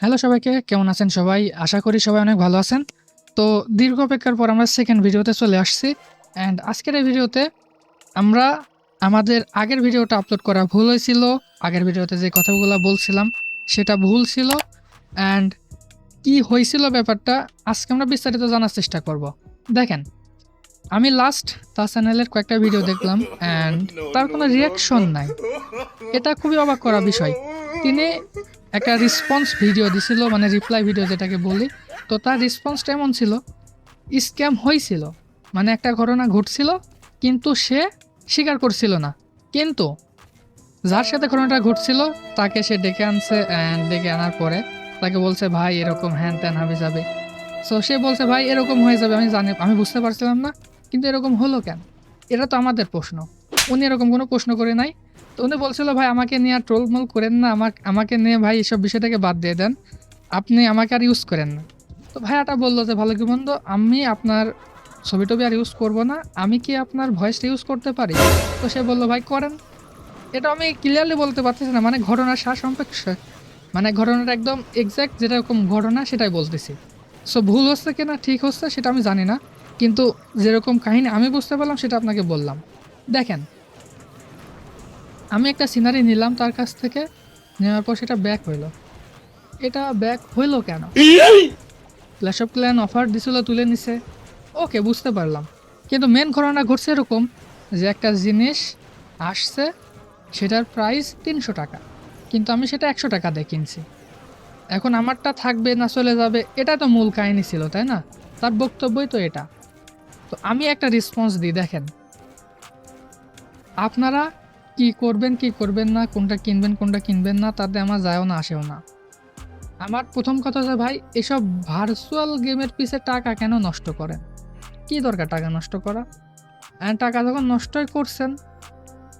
Hello সবাইকে, কেমন আছেন সবাই? আশা করি সবাই অনেক ভালো আছেন। তো দীর্ঘ অপেক্ষার পর আমরা সেকেন্ড ভিডিওতে চলে আসছি। অ্যান্ড আজকের এই ভিডিওতে আমরা আমাদের আগের ভিডিওটা আপলোড করা ভুল হয়েছিল। আগের ভিডিওতে যে কথাগুলো বলছিলাম, সেটা ভুল ছিল। অ্যান্ড কি হয়েছিল ব্যাপারটা আজকে আমরা বিস্তারিত জানার চেষ্টা করব। দেখেন, আমি লাস্ট তার চ্যানেলের কয়েকটা ভিডিও দেখলাম অ্যান্ড তার কোনো রিয়াকশন নাই। এটা খুবই অবাক করা বিষয়। তিনি একটা রেসপন্স ভিডিও দিছিল মানে রিপ্লাই ভিডিও যেটাকে বলি। তো তার রেসপন্সটা এমন ছিল, স্ক্যাম হয়েছিল মানে একটা ঘটনা ঘটছিল, কিন্তু সে স্বীকার করছিল না। কিন্তু যার সাথে ঘটনাটা ঘটছিল, তাকে সে ডেকে আনছে ডেকে আনার পরে তাকে বলছে, ভাই, এরকম হ্যান ত্যান হবে যাবে। সো সে বলছে, ভাই, এরকম হয়ে যাবে, আমি জানি, আমি বুঝতে পারছিলাম না, কিন্তু এরকম হলো কেন? এটা তো আমাদের প্রশ্ন। উনি এরকম কোনো প্রশ্ন করে নাই। তো উনি বলছিল, ভাই, আমাকে নিয়ে আর ট্রোলমোল করেন না, আমাকে আমাকে নিয়ে ভাই এসব বিষয়টাকে বাদ দিয়ে দেন। আপনি আমাকে আর ইউজ করেন না। তো ভাইয়াটা বলল যে, ভালো কি মন্দ আমি আপনার ছবি টবি আর ইউজ করব না, আমি কি আপনার ভয়েসটা ইউজ করতে পারি? তো সে বলল, ভাই, করেন। এটা আমি ক্লিয়ারলি বলতে পারতেছি না মানে ঘটনার সারসম্পেক্ষ মানে ঘটনাটা একদম এক্স্যাক্ট যেরকম ঘটনা সেটাই বলতেছি। সো ভুল হচ্ছে কিনা, ঠিক হচ্ছে সেটা আমি জানি না, কিন্তু যেরকম কাহিনী আমি বুঝতে পারলাম সেটা আপনাকে বললাম। দেখেন আমি একটা সিনারি নিলাম তার কাছ থেকে, নেওয়ার পর সেটা ব্যাক হইল। এটা ব্যাক হইল কেন? ক্ল্যাশ অফ ক্ল্যান অফার দিছিল, তুলে নিছে। ওকে বুঝতে পারলাম। কিন্তু মেন ঘটনা ঘটছে এরকম যে একটা জিনিস আসছে, সেটার প্রাইস তিনশো টাকা। কিন্তু আমি সেটা একশো টাকা দিয়ে কিনছি। এখন আমারটা থাকবে না, চলে যাবে, এটা তো মূল কাহিনী ছিল, তাই না? তার বক্তব্যই তো এটা। তো আমি একটা রেসপন্স দিই, দেখেন। আপনারা কি করবেন কি করবেন না, কোনটা কিনবেন কোনটা কিনবেন না, তাতে আমার যায়ও না, আসেও না। আমার প্রথম কথা হচ্ছে, ভাই, এসব ভার্চুয়াল গেমের পিছে টাকা কেন নষ্ট করেন? কি দরকার টাকা নষ্ট করা? টাকা যখন নষ্টই করছেন,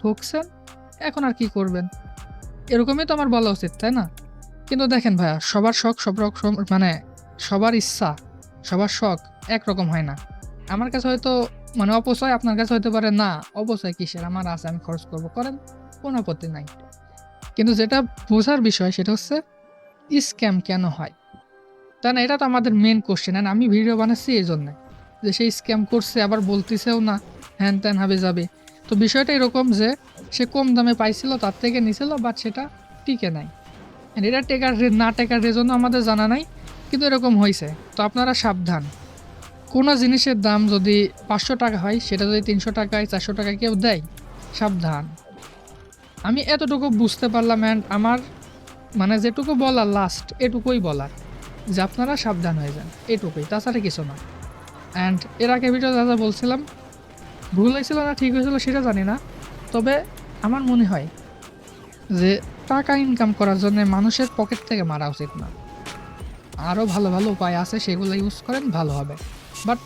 ঠকছেন, এখন আর কি করবেন? এরকমই তো আমার বলা উচিত, তাই না? কিন্তু দেখেন ভাইয়া, সবার শখ সব রকম মানে সবার ইচ্ছা, সবার শখ একরকম হয় না। আমার কাছে হয়তো মানে অপচয় আপনার কাছে হতে পারে, না, অপচয় কিসের? আমার আছে, আমি খরচ করব। করেন, কোনো আপত্তি নাই। কিন্তু যেটা বোঝার বিষয় সেটা হচ্ছে স্ক্যাম কেন হয়? তাই না, এটা তো আমাদের মেন কোশ্চেন অ্যান্ড আমি ভিডিও বানাচ্ছি এই জন্যে যে সেই স্ক্যাম করছে, আবার বলতেছেও না, হ্যান ত্যান হবে যাবে। তো বিষয়টা এরকম যে, সে কম দামে পাইছিল, তার থেকে নিছিল বাট সেটা টিকে নাই। এটা টেকার না টেকার জন্য আমাদের জানা নাই, কিন্তু এরকম হয়েছে তো আপনারা সাবধান। কোনো জিনিসের দাম যদি পাঁচশো টাকা হয়, সেটা যদি তিনশো টাকায়, চারশো টাকায় কেউ দেয়, সাবধান। আমি এতটুকু বুঝতে পারলাম অ্যান্ড আমার মানে যেটুকু বলার লাস্ট এটুকুই বলার, যে আপনারা সাবধান হয়ে যান, এটুকুই, তাছাড়া কিছু না। অ্যান্ড এর আগে ভিডিও যা বলছিলাম, ভুল হয়েছিল না, ঠিক হয়েছিল সেটা জানি না, তবে আমার মনে হয় যে টাকা ইনকাম করার জন্য মানুষের পকেট থেকে মারা উচিত না। আরও ভালো ভালো উপায় আছে, সেগুলো ইউজ করেন, ভালো হবে। বাট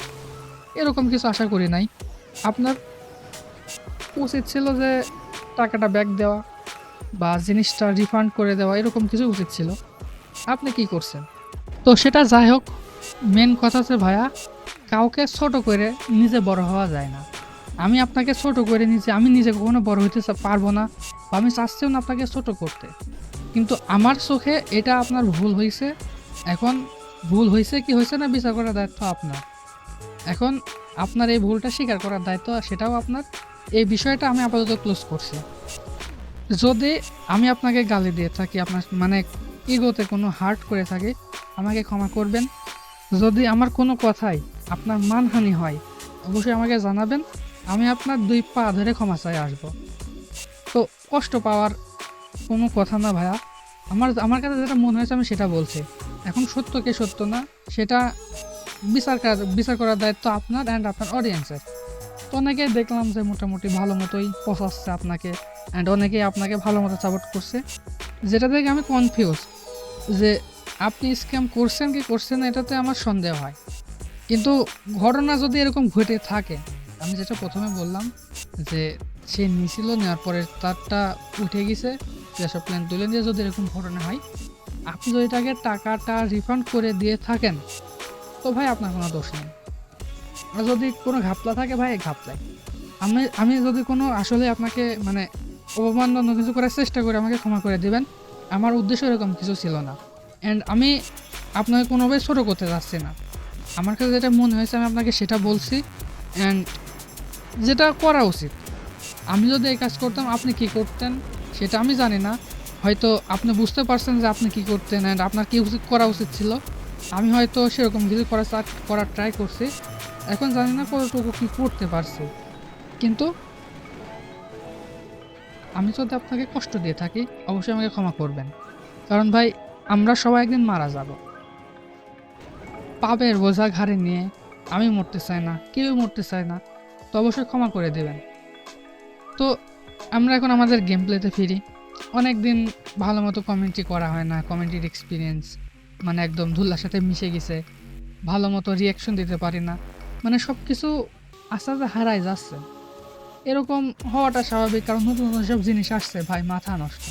এরকম কিছু আশা করি নাই। আপনার উচিত ছিল যে, টাকাটা ব্যাক দেওয়া বা জিনিসটা রিফান্ড করে দেওয়া, এরকম কিছু উচিত ছিল। আপনি কি করছেন? তো সেটা যাই হোক মেন কথা হচ্ছে ভাইয়া, কাউকে ছোট করে নিজে বড় হওয়া যায় না। আমি আপনাকে ছোট করে নিজে, আমি নিজে কখনো বড় হইতে পারব না বা আমি চাচ্ছিও না আপনাকে ছোট করতে। কিন্তু আমার চোখে এটা আপনার ভুল হয়েছে এখন ভুল হয়েছে কি হয়েছে না বিচার করার দায়িত্ব আপনার। এখন আপনার এই ভুলটা স্বীকার করার দায়িত্ব সেটাও আপনার। এই বিষয়টা আমি আপাতত ক্লোজ করছি। যদি আমি আপনাকে গালি দিয়ে থাকি, আপনার মানে ইগোতে কোনো হার্ট করে থাকি, আমাকে ক্ষমা করবেন। যদি আমার কোনো কথাই আপনার মানহানি হয়, অবশ্যই আমাকে জানাবেন। আমি আপনার দুই পা ধরে ক্ষমা চাই আসব। তো কষ্ট পাওয়ার কোনো কথা না ভাইয়া। আমার আমার কাছে যেটা মনে হয়েছে আমি সেটা বলছি। এখন সত্য কে সত্য না, সেটা বিচার করার বিচার করার দায়িত্ব আপনার অ্যান্ড আপনার অডিয়েন্সের তো অনেকেই দেখলাম যে মোটামুটি ভালো মতোই পচাচ্ছে আপনাকে অ্যান্ড অনেকেই আপনাকে ভালো মতো সাপোর্ট করছে। যেটা থেকে আমি কনফিউজ যে আপনি স্ক্যাম করছেন কি করছেন না এটাতে আমার সন্দেহ হয়। কিন্তু ঘটনা যদি এরকম ঘটে থাকে, আমি যেটা প্রথমে বললাম যে সে নিছিল, নেওয়ার পরে তারটা উঠে গেছে যেসব প্ল্যান তুলে নিয়ে যদি এরকম ঘটনা হয়, আপনি যদি তাকে টাকাটা রিফান্ড করে দিয়ে থাকেন তো ভাই, আপনার কোনো দোষ নেই। আর যদি কোনো ঘাপলা থাকে ভাই ঘাপলায় আমি আমি যদি কোনো আসলে আপনাকে মানে অপমানজনক কিছু করার চেষ্টা করে, আমাকে ক্ষমা করে দেবেন। আমার উদ্দেশ্য এরকম কিছু ছিল না। অ্যান্ড আমি আপনাকে কোনোভাবে ছোটো করতে চাচ্ছি না। আমার কাছে যেটা মনে হয়েছে, আমি আপনাকে সেটা বলছি। অ্যান্ড যেটা করা উচিত। আমি যদি এই কাজ করতাম, আপনি কি করতেন? সেটা আমি জানি না। হয়তো আপনি বুঝতে পারছেন যে আপনি কি করতেন। অ্যান্ড আপনার কী উচিত করা উচিত ছিল? আমি হয়তো সেরকম কিছু করার করার ট্রাই করছি। এখন জানি না কতটুকু কি করতে পারছি। কিন্তু আমি যদি আপনাকে কষ্ট দিয়ে থাকি, অবশ্যই আমাকে ক্ষমা করবেন। কারণ ভাই, আমরা সবাই একদিন মারা যাব। পাপের বোঝা ঘাড়ে নিয়ে আমি মরতে চাই না, কেউ মরতে চায় না, তো অবশ্যই ক্ষমা করে দেবেন। তো আমরা এখন আমাদের গেম প্লেতে ফিরি। অনেক দিন ভালো মতো কমেন্ট্রি করা হয় না কমেন্ট্রির এক্সপিরিয়েন্স মানে একদম ধুলার সাথে মিশে গেছে। ভালো মতো রিয়াকশন দিতে পারি না। মানে সব কিছু আস্তে আস্তে হারাই যাচ্ছে। এরকম হওয়াটা স্বাভাবিক, কারণ নতুন নতুন সব জিনিস আসছে, ভাই, মাথা নষ্ট।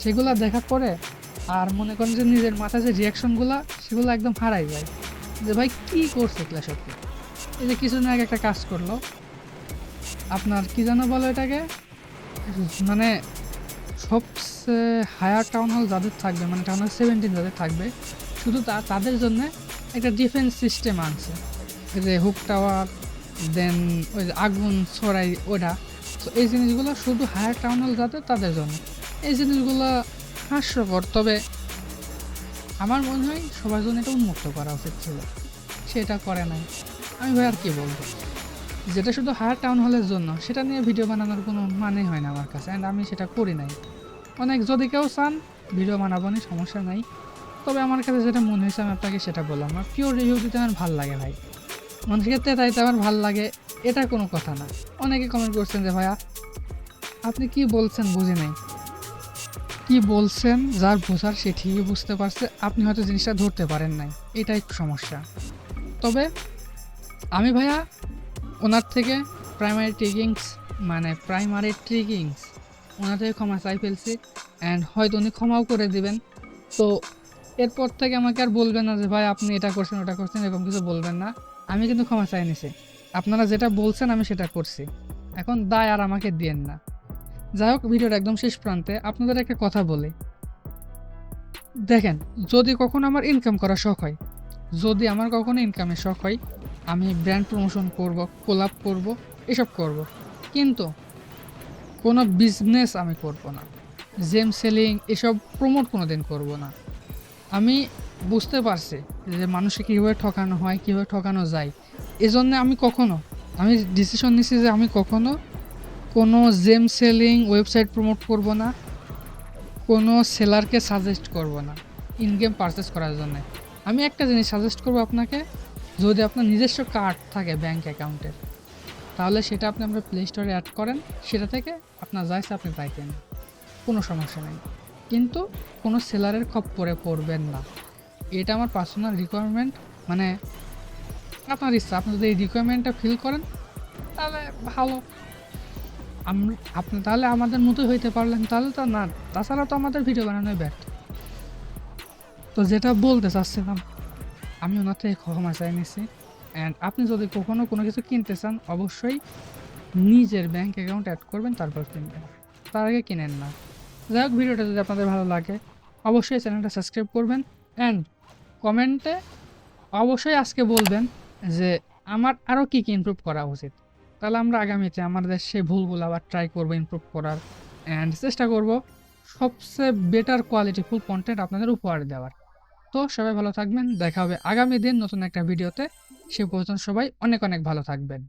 সেগুলো দেখার পরে আর মনে করেন যে নিজের মাথায় যে রিয়াকশনগুলো সেগুলো একদম হারাই যায়। যে ভাই, কি করছে ক্লাস এই যে কিছুদিন আগে একটা কাজ করল। আপনার কি জানো বলো এটাকে? মানে সবচেয়ে হায়ার টাউন হল যাদের থাকবে মানে টাউন হল সেভেন্টিন যাদের থাকবে, শুধু তা- তাদের জন্য একটা ডিফেন্স সিস্টেম আনছে। যে হুক টাওয়ার দেন ওই যে আগুন, ছড়াই, ওটা। তো এই জিনিসগুলো শুধু হায়ার টাউন হল যাদের তাদের জন্য। এই জিনিসগুলো হাস্যকর, তবে আমার মনে হয় সবার জন্য এটা উন্মুক্ত করা উচিত ছিল। সেটা করে নাই। আমি ভাই আর কী বলব? যেটা শুধু হায়ার টাউন হলের জন্য, সেটা নিয়ে ভিডিও বানানোর কোনো মানে হয় না আমার কাছে অ্যান্ড আমি সেটা করি নাই। অনেক যদি কেউ চান, ভিডিও বানাবো না সমস্যা নাই। তবে আমার কাছে যেটা মনে হয়েছে, আমি আপনাকে সেটা বললাম। আমার পিওর রিভিউ দিতে আমার ভালো লাগে ভাই। ক্ষেত্রে তেতাইতে আমার ভালো লাগে, এটা কোনো কথা না। অনেকে কমেন্ট করছেন যে, ভাইয়া, আপনি কি বলছেন বুঝি নাই? কি বলছেন, যার বোঝার সে ঠিকই বুঝতে পারছে, আপনি হয়তো জিনিসটা ধরতে পারেন নাই। এটাই সমস্যা। তবে আমি ভাইয়া, ওনার থেকে প্রাইমারি ট্রিকিংস মানে প্রাইমারি ট্রিকিংস ওনার ক্ষমা চাই ফেলছি অ্যান্ড হয়তো উনি ক্ষমাও করে দিবেন। তো এরপর থেকে আমাকে আর বলবেন না যে, ভাই, আপনি এটা করছেন, ওটা করছেন, এরকম কিছু বলবেন না। আমি কিন্তু ক্ষমা চাই নিছি। আপনারা যেটা বলছেন, আমি সেটা করছি। এখন দায় আর আমাকে দিয়েন না। যাই হোক, ভিডিওর একদম শেষ প্রান্তে আপনাদের একটা কথা বলি। দেখেন, যদি কখনো আমার ইনকাম করা শখ হয়, যদি আমার কখনো ইনকামের শখ হয়, আমি ব্র্যান্ড প্রমোশন করব কোলাপ করব, এসব করব। কিন্তু কোনো বিজনেস আমি করব না। জেম সেলিং এসব প্রমোট কোনো দিন করব না। আমি বুঝতে পারছি যে মানুষকে কীভাবে ঠকানো হয়, কীভাবে ঠকানো যায়। এজন্য আমি কখনো, আমি ডিসিশন নিছি যে আমি কখনো কোনো জেম সেলিং ওয়েবসাইট প্রমোট করব না, কোনো সেলারকে সাজেস্ট করব না ইন গেম পারচেস করার জন্য। আমি একটা জিনিস সাজেস্ট করব আপনাকে, যদি আপনার নিজস্ব কার্ড থাকে ব্যাংক অ্যাকাউন্টের তাহলে সেটা আপনি আপনার প্লে স্টোরে অ্যাড করেন। সেটা থেকে আপনার যাইছে আপনি তাই কেন সমস্যা নেই। কিন্তু কোনো সেলারের খপ্পরে পড়বেন না। এটা আমার পার্সোনাল রিকোয়ারমেন্ট মানে আপনার ইচ্ছা। আপনি যদি এই রিকোয়ারমেন্টটা ফিল করেন, তাহলে ভালো। আপনি তাহলে আমাদের মতোই হইতে পারলেন। তাহলে তো না, তাছাড়া তো আমাদের ভিডিও বানানোই ব্যাট তো যেটা বলতে চাচ্ছিলাম, আমি ওনার থেকে ক্ষমা চাই নিছি। অ্যান্ড আপনি যদি কখনও কোনো কিছু কিনতে চান, অবশ্যই নিজের ব্যাঙ্ক অ্যাকাউন্ট অ্যাড করবেন, তারপর কিনবেন। তার আগে কিনেন না। যাই হোক, ভিডিওটা যদি আপনাদের ভালো লাগে, অবশ্যই চ্যানেলটা সাবস্ক্রাইব করবেন অ্যান্ড কমেন্টে অবশ্যই আজকে বলবেন যে আমার আরও কী কী ইমপ্রুভ করা উচিত। তাহলে আমরা আগামীতে আমাদের সেই ভুলগুলো আবার ট্রাই করব ইমপ্রুভ করার। অ্যান্ড চেষ্টা করব সবচেয়ে বেটার কোয়ালিটিফুল কন্টেন্ট আপনাদের উপহার দেওয়ার। তো সবাই ভালো থাকবেন, দেখা হবে আগামী দিন নতুন একটা ভিডিওতে সে পর্যন্ত সবাই অনেক অনেক ভালো থাকবেন।